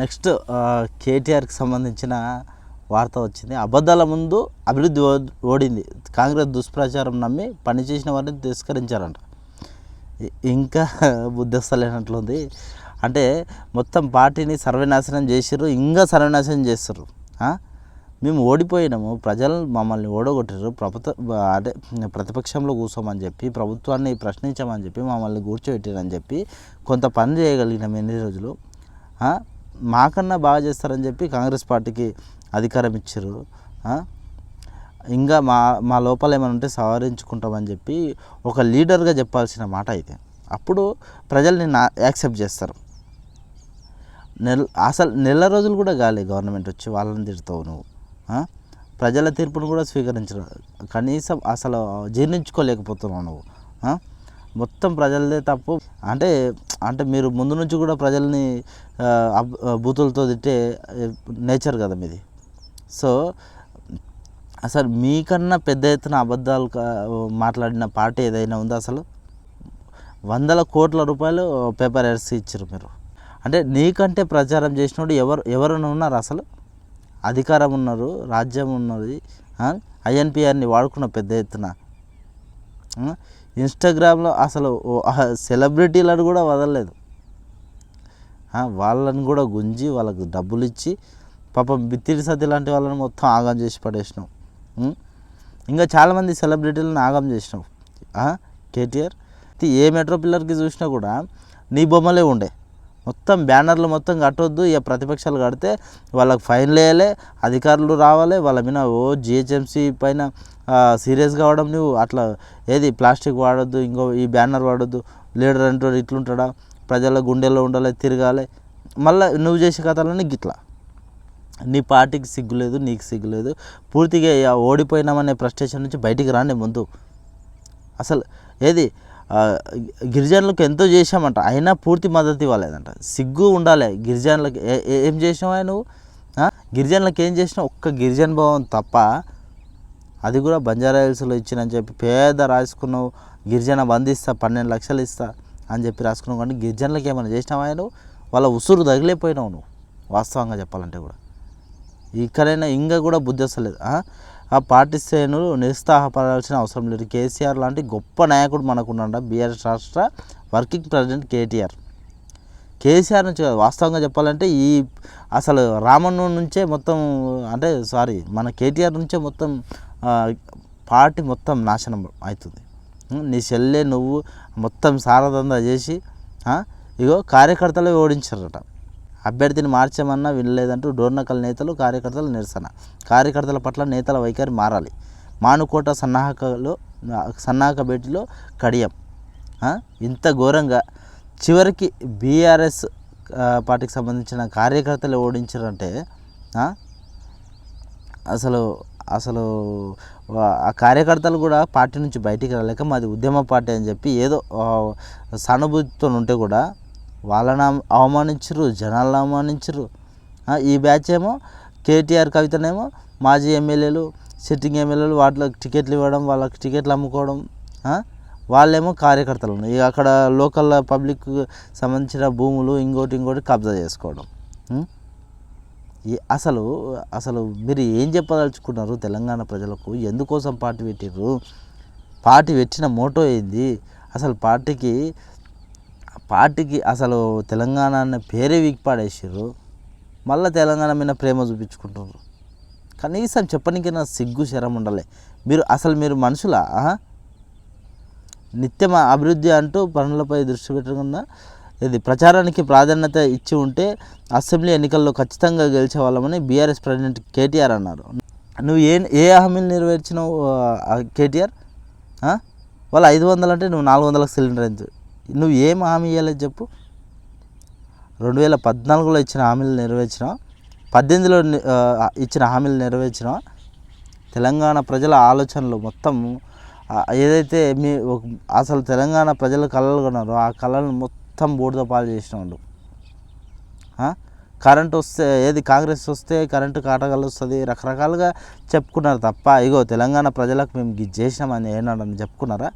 Next uh, కేటీఆర్కి సంబంధించిన వార్త వచ్చింది. అబద్ధాల ముందు అభివృద్ధి ఓడింది. కాంగ్రెస్ దుష్ప్రచారం నమ్మి పనిచేసిన వారిని తిరస్కరించారంట. ఇంకా బుద్ధి వస్తలేనట్లుంది అంటే మొత్తం పార్టీని సర్వనాశనం చేసిర్రు ఇంకా సర్వనాశనం చేస్తారు మేము ఓడిపోయినాము ప్రజలు మమ్మల్ని ఓడగొట్టారు ప్రభుత్వ అదే ప్రతిపక్షంలో కూర్చోమని చెప్పి ప్రభుత్వాన్ని ప్రశ్నించమని చెప్పి మమ్మల్ని కూర్చోబెట్టారని చెప్పి కొంత పని చేయగలిగినాం ఎన్ని రోజులు? మాకన్నా బాగా చేస్తారని చెప్పి కాంగ్రెస్ పార్టీకి అధికారం ఇచ్చారు. ఇంకా మా మా లోపల ఏమైనా ఉంటే సవరించుకుంటామని చెప్పి ఒక లీడర్గా చెప్పాల్సిన మాట అయితే. అప్పుడు ప్రజలు నేను యాక్సెప్ట్ చేస్తారు. నెల అసలు నెల రోజులు కూడా కాలే గవర్నమెంట్ వచ్చి వాళ్ళని తిడతావు నువ్వు. ప్రజల తీర్పును కూడా స్వీకరించరు. కనీసం అసలు జీర్ణించుకోలేకపోతున్నావు నువ్వు. మొత్తం ప్రజలదే తప్పు. అంటే అంటే మీరు ముందు నుంచి కూడా ప్రజల్ని అబ్- బూతులతో తిట్టే నేచర్ కదా మీది. సో అసలు మీకన్నా పెద్ద ఎత్తున అబద్ధాలు మాట్లాడిన పార్టీ ఏదైనా ఉందా అసలు? వందల కోట్ల రూపాయలు పేపర్ ఎర్స్ ఇచ్చారు మీరు. అంటే నీకంటే ప్రచారం చేసినోడు ఎవరు ఎవరైనా ఉన్నారు అసలు? అధికారం ఉన్నారు రాజ్యం ఉన్నది ఐఎన్పిఆర్ని వాడుకున్న పెద్ద ఎత్తున. ఇన్స్టాగ్రామ్లో అసలు సెలబ్రిటీలను కూడా వదలలేదు. వాళ్ళని కూడా గుంజి వాళ్ళకు డబ్బులు ఇచ్చి పాపం బిత్తిరి సతి లాంటి వాళ్ళని మొత్తం ఆగం చేసి పడేసినావు ఇంకా చాలామంది సెలబ్రిటీలను ఆగం చేసినావు కేటీఆర్? ఏ మెట్రో పిల్లర్కి చూసినా కూడా నీ బొమ్మలే ఉండే. మొత్తం బ్యానర్లు మొత్తం కట్టొద్దు. ఇక ప్రతిపక్షాలు కడితే వాళ్ళకి ఫైన్ వేయాలి అధికారులు రావాలి. వాళ్ళ మీద ఓ జిహెచ్ఎంసీ పైన సీరియస్ కావడం నువ్వు. అట్లా ఏది ప్లాస్టిక్ వాడొద్దు ఇంకో ఈ బ్యానర్ వాడొద్దు. లీడర్ అంటే ఇట్లుంటాడా? ప్రజల గుండెల్లో ఉండాలి తిరగాలి. మళ్ళీ నువ్వు చేసే కథలన్నీ గిట్లా. నీ పార్టీకి సిగ్గులేదు నీకు సిగ్గులేదు పూర్తిగా ఇక ఓడిపోయినామనే ఫ్రస్ట్రేషన్ నుంచి బయటికి రాండి ముందు. అసలు ఏది గిరిజనులకు ఎంతో చేశామంట. అయినా పూర్తి మద్దతు ఇవ్వలేదంట. సిగ్గు ఉండాలి. గిరిజనులకు ఏ- ఏం చేసినావా నువ్వు? గిరిజనులకు ఏం చేసినావు ఒక్క గిరిజన భవన్ తప్ప అది కూడా బంజారా హిల్స్లో ఇచ్చినని చెప్పి పేద రాసుకున్నావు. గిరిజన బంధిస్తా పన్నెండు లక్షలు ఇస్తా అని చెప్పి రాసుకున్నావు కానీ గిరిజనులకు ఏమైనా చేసినావా నువ్వు? వాళ్ళ ఉసురు తగిలిపోయినావు నువ్వు వాస్తవంగా చెప్పాలంటే కూడా. ఇక్కడైనా ఇంకా కూడా బుద్ధి వస్తలేదు. ఆ? పార్టీ శ్రేణులు నిరుత్సాహపడాల్సిన అవసరం లేదు. కేసీఆర్ లాంటి గొప్ప నాయకుడు మనకున్నాడ బీఆర్ఎస్ రాష్ట్ర వర్కింగ్ ప్రెసిడెంట్ కేటీఆర్. కేసీఆర్ నుంచి వాస్తవంగా చెప్పాలంటే ఈ అసలు రామన్న నుంచే మొత్తం అంటే సారీ మన కేటీఆర్ నుంచే మొత్తం పార్టీ మొత్తం నాశనం అవుతుంది. నీ చెల్లె నువ్వు మొత్తం సారదందా చేసి ఇగో కార్యకర్తలే ఓడించారట. అభ్యర్థిని మార్చమన్నా వినలేదంటూ డోర్నకల్ నేతలు కార్యకర్తల నిరసన. కార్యకర్తల పట్ల నేతల వైఖరి మారాలి. మానుకోట సన్నాహకలో సన్నాహక భేటీలో కడియం. ఇంత ఘోరంగా. చివరికి బీఆర్ఎస్ పార్టీకి సంబంధించిన కార్యకర్తలు ఓడించారంటే అసలు అసలు ఆ కార్యకర్తలు కూడా పార్టీ నుంచి బయటికి రాలేక మాది ఉద్యమ పార్టీ అని చెప్పి ఏదో సానుభూతితో ఉంటే కూడా వాళ్ళని అవ- అవమానించరు జనాలను అవమానించరు. ఈ బ్యాచ్ ఏమో కేటీఆర్ కవితనేమో మాజీ ఎమ్మెల్యేలు సిట్టింగ్ ఎమ్మెల్యేలు వాటికి టికెట్లు ఇవ్వడం వాళ్ళకి టికెట్లు అమ్ముకోవడం వాళ్ళేమో కార్యకర్తలు ఉన్నాయి. ఇక అక్కడ లోకల్ పబ్లిక్ సంబంధించిన భూములు ఇంకోటి ఇంకోటి కబ్జా చేసుకోవడం. అసలు అసలు మీరు ఏం చెప్పదలుచుకున్నారు తెలంగాణ ప్రజలకు? ఎందుకోసం పార్టీ పెట్టిర్రు? పార్టీ పెట్టిన మోటో ఏంది? అసలు పార్టీకి పార్టీకి అసలు తెలంగాణ అనే పేరే వీక్ మళ్ళీ తెలంగాణ మీద ప్రేమ చూపించుకుంటారు కనీసం చెప్పనికైనా సిగ్గు శరం ఉండాలి. మీరు అసలు మీరు మనుషులా? నిత్యం అభివృద్ధి అంటూ పనులపై దృష్టి పెట్టకుండా ఇది ప్రచారానికి ప్రాధాన్యత ఇచ్చి ఉంటే అసెంబ్లీ ఎన్నికల్లో ఖచ్చితంగా గెలిచే వాళ్ళమని బీఆర్ఎస్ ప్రెసిడెంట్ కేటీఆర్ అన్నారు. నువ్వు ఏ ఏ హామీలు నెరవేర్చినావు కేటీఆర్? వాళ్ళు ఐదు వందలు అంటే నువ్వు నాలుగు వందలకు సిలిండర్ ఎంత నువ్వు ఏం హామీ ఇవ్వలేదు చెప్పు. రెండు వేల పద్నాలుగులో ఇచ్చిన హామీలు నెరవేర్చినాం పద్దెనిమిదిలో ఇచ్చిన హామీలు నెరవేర్చినా తెలంగాణ ప్రజల ఆలోచనలు మొత్తం ఏదైతే మీ అసలు తెలంగాణ ప్రజలు కళలు కొన్నారో ఆ కళలను మొత్తం బూడిద పాలు చేసిన వాళ్ళు. కరెంట్ వస్తే ఏది కాంగ్రెస్ వస్తే కరెంటు కాటగాలు వస్తుంది రకరకాలుగా చెప్పుకున్నారు తప్ప ఇగో తెలంగాణ ప్రజలకు మేము ఇది చేసినామని ఏనాడని చెప్పుకున్నారా?